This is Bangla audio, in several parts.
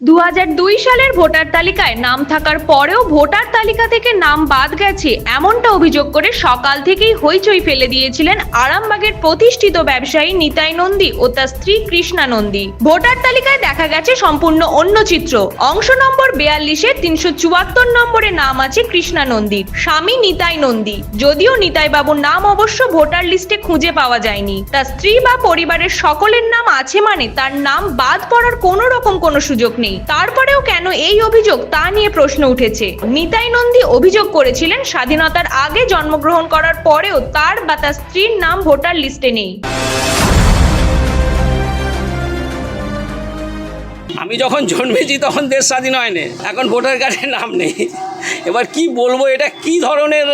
দু হাজার দুই সালের ভোটার তালিকায় নাম থাকার পরেও ভোটার তালিকা থেকে নাম বাদ গেছে এমনটা অভিযোগ করে সকাল থেকেই হইচই ফেলে দিয়েছিলেন আরামবাগের প্রতিষ্ঠিত ব্যবসায়ী নিতাই নন্দী ও তার স্ত্রী কৃষ্ণা নন্দী। ভোটার তালিকায় দেখা গেছে সম্পূর্ণ অন্য চিত্র। অংশ নম্বর বেয়াল্লিশে তিনশো চুয়াত্তর নম্বরে নাম আছে কৃষ্ণা নন্দী স্বামী নিতাই নন্দী। যদিও নিতাই বাবুর নাম অবশ্য ভোটার লিস্টে খুঁজে পাওয়া যায়নি। তার স্ত্রী বা পরিবারের সকলের নাম আছে মানে তার নাম বাদ পড়ার কোনো রকম কোনো সুযোগ নেই। তারপরেও কেন এই অভিযোগ? তা নিয়ে প্রশ্ন উঠেছে। নিতাই নন্দী অভিযোগ করেছিলেন, স্বাধীনতার আগে জন্মগ্রহণ করার পরেও তার বা তার স্ত্রীর নাম ভোটার লিস্টে নেই। আমি যখন জন্মেছি তখন দেশ স্বাধীন হয়নি। এখন ভোটার কার্ডের নাম নেই। এবার কি বলব এটা কি ধরনের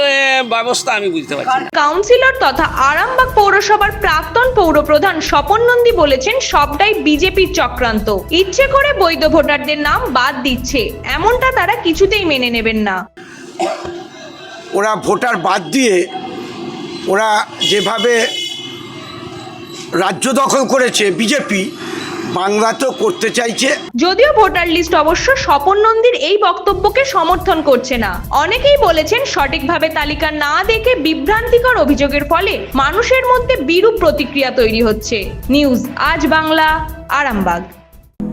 ব্যবস্থা আমি বুঝতে পারছি না। কাউন্সিলর তথা আরামবাগ পৌরসভার প্রাক্তন পৌরপ্রধান স্বপন নন্দী বলেছেন সবটাই বিজেপির চক্রান্ত। ইচ্ছে করে বৈধ ভোটারদের নাম বাদ দিচ্ছে এমনটা তারা কিছুতেই মেনে নেবেন না। ওরা ভোটার বাদ দিয়ে ওরা যেভাবে রাজ্য দখল করেছে বিজেপি বাংলাতেও করতে চাইছে। যদিও ভোটার লিস্ট অবশ্য স্বপন নন্দীর এই বক্তব্যকে সমর্থন করছে না। অনেকেই বলেছেন সঠিকভাবে তালিকা না দেখে বিভ্রান্তিকর অভিযোগের ফলে মানুষের মধ্যে বিরূপ প্রতিক্রিয়া তৈরি হচ্ছে। নিউজ, আজ বাংলা, আরামবাগ।